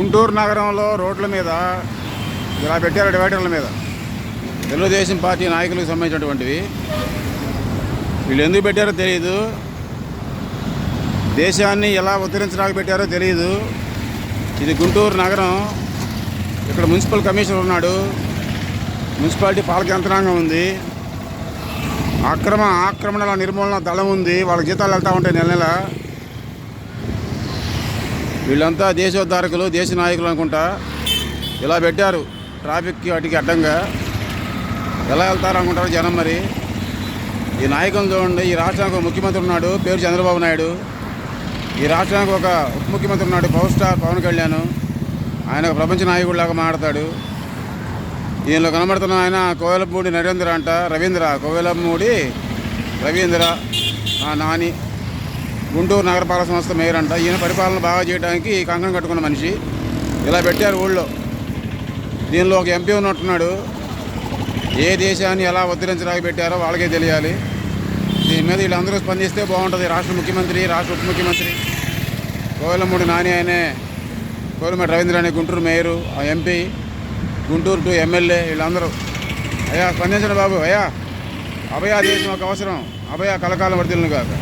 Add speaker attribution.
Speaker 1: గుంటూరు నగరంలో రోడ్ల మీద ఇలా పెట్టారు డివైడర్ల మీద. తెలుగుదేశం పార్టీ నాయకులకు సంబంధించినటువంటివి. వీళ్ళు ఎందుకు పెట్టారో తెలియదు దేశాన్ని ఎలా ఉద్ధరించడానికి పెట్టారో తెలియదు ఇది గుంటూరు నగరం. ఇక్కడ మున్సిపల్ కమిషనర్ ఉన్నాడు. మున్సిపాలిటీ పాలక యంత్రాంగం ఉంది. అక్రమ ఆక్రమణల నిర్మూలన దళం ఉంది. వాళ్ళ జీతాలు వెళ్తూ ఉంటాయి నెల నెల. వీళ్ళంతా దేశోద్ధారకులు దేశ నాయకులు అనుకుంటా. ఇలా పెట్టారు. ట్రాఫిక్కి వాటికి అడ్డంగా. ఎలా వెళ్తారు అనుకుంటారు జనం మరి. ఈ నాయకులు చూడండి ఈ రాష్ట్రానికి ఒక ముఖ్యమంత్రి ఉన్నాడు పేరు చంద్రబాబు నాయుడు. ఈ రాష్ట్రానికి ఒక ఉప ముఖ్యమంత్రి ఉన్నాడు పవర్ స్టార్ పవన్ కళ్యాణ్. ఆయన ఒక ప్రపంచ నాయకుడిలాగా మాట్లాడతాడు దీనిలో కనబడుతున్న ఆయన కోవెలపూడి నరేంద్ర అంట రవీంద్ర. కోవెలమూడి రవీంద్ర నాని. గుంటూరు నగరపాలక సంస్థ మేయర్ అంట. ఈయన పరిపాలన బాగా చేయడానికి కంకణం కట్టుకున్న మనిషి. ఇలా పెట్టారు ఊళ్ళో. దీనిలో ఒక ఎంపీ ఉన్నట్టున్నాడు ఏ దేశాన్ని ఎలా ఉద్ధరించడానికి పెట్టారో వాళ్ళకే తెలియాలి. దీని మీద వీళ్ళందరూ స్పందిస్తే బాగుంటుంది. రాష్ట్ర ముఖ్యమంత్రి రాష్ట్ర ఉప ముఖ్యమంత్రి. కోవెలమూడి నాని ఆయనే కోవెలమూడి రవీంద్ర అనే గుంటూరు మేయరు ఆ ఎంపీ గుంటూరు టు ఎమ్మెల్యే వీళ్ళందరూ. అయ్యా స్పందించండి బాబు. అయ్యా అభయ దేశం ఒక అవసరం. అభయ కలకాలం వర్దిలను కాక